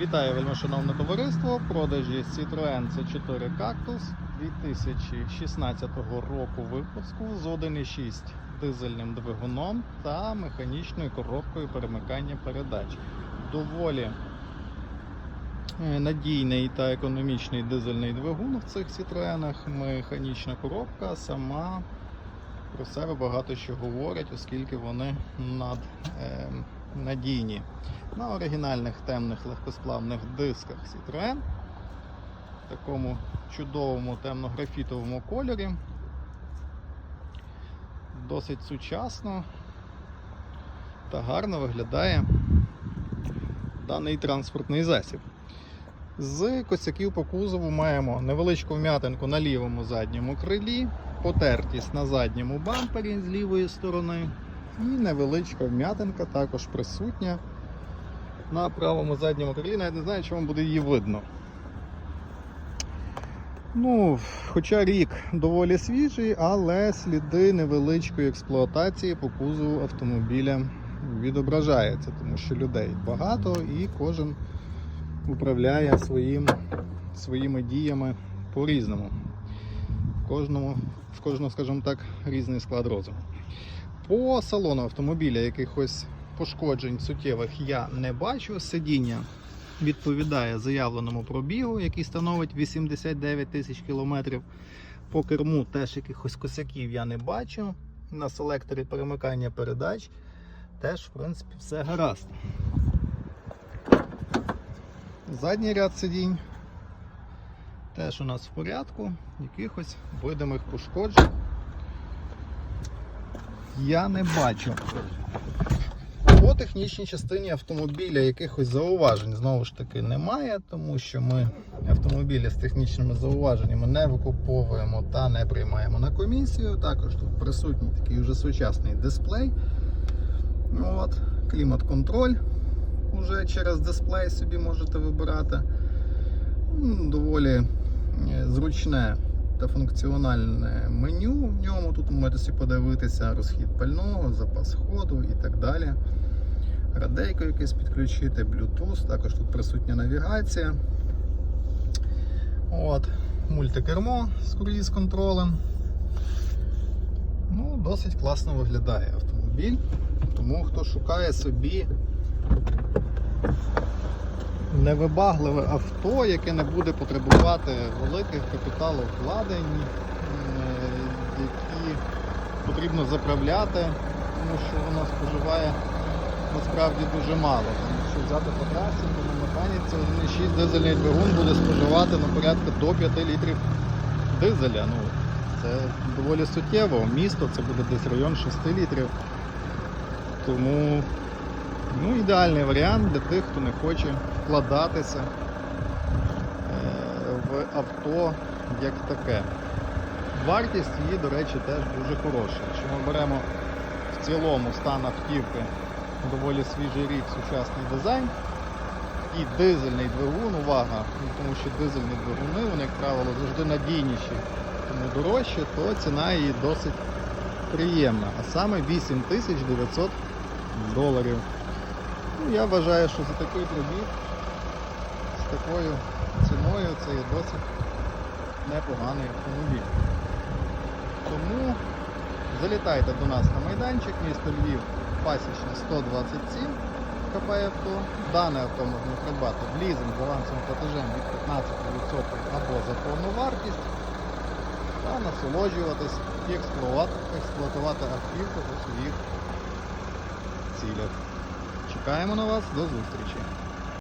Вітаю, вельмишановне товариство. В продажі Citroen C4 Cactus 2016 року випуску з 1.6 дизельним двигуном та механічною коробкою перемикання передач. Доволі е, надійний та економічний дизельний двигун в цих Citroenах. Механічна коробка сама про себе багато що говорять, оскільки вони над, е, надійні. На оригінальних темних легкосплавних дисках Citroen в такому чудовому темно-графітовому кольорі. Досить сучасно та гарно виглядає даний транспортний засіб. З косяків по кузову маємо невеличку вм'ятинку на лівому задньому крилі, потертість на задньому бампері з лівої сторони, і невеличка вм'ятинка також присутня на правому задньому крилі. Навіть не знаю, чи вам буде її видно. Ну, хоча рік доволі свіжий, але сліди невеличкої експлуатації по кузову автомобіля відображаються, тому що людей багато і кожен управляє своїм, своїми діями по-різному. В кожного, скажімо так, різний склад розуму. По салону автомобіля якихось пошкоджень суттєвих я не бачу. Сидіння відповідає заявленому пробігу, який становить 89 тисяч кілометрів. По керму теж якихось косяків я не бачу. На селекторі перемикання передач теж, в принципі, все гаразд. Задній ряд сидінь теж у нас в порядку, якихось видимих пошкоджень я не бачу. По технічній частині автомобіля якихось зауважень знову ж таки немає, тому що ми автомобілі з технічними зауваженнями не викуповуємо та не приймаємо на комісію. Також тут присутній такий вже сучасний дисплей. От, клімат-контроль уже через дисплей собі можете вибирати. Доволі е, зручне та функціональне меню в ньому. Тут можете подивитися розхід пального, запас ходу і так далі. Радейко якесь підключити, Bluetooth, також тут присутня навігація. От, мультикермо з круїз контролем. Ну, досить класно виглядає автомобіль. Тому хто шукає собі невибагливе авто, яке не буде потребувати великих капіталовкладень, е, які потрібно заправляти, тому що воно споживає насправді дуже мало. Тому що взяти по трасі, то на механіці 1,6 дизельний двигун буде споживати на порядку до 5 літрів дизеля. Ну, це доволі суттєво. Місто це буде десь район 6 літрів. Тому Ну, ідеальний варіант для тих, хто не хоче вкладатися е, в авто як таке. Вартість її, до речі, теж дуже хороша. Якщо ми беремо в цілому стан автівки доволі свіжий рік, сучасний дизайн і дизельний двигун, увага, ну, тому що дизельні двигуни, вони, як правило, завжди надійніші, тому дорожче, то ціна її досить приємна. А саме 8900 доларів. Я вважаю, що за такий пробіг з такою ціною це є досить непоганий автомобіль. Тому залітайте до нас на майданчик, місто Львів, пасічна 127 КП авто. Дане авто можна придбати в лізинг з авансовим платежем від 15% або за повну вартість та насолоджуватись і експлуатувати автівку у своїх цілях. Чекаємо на вас, до зустрічі!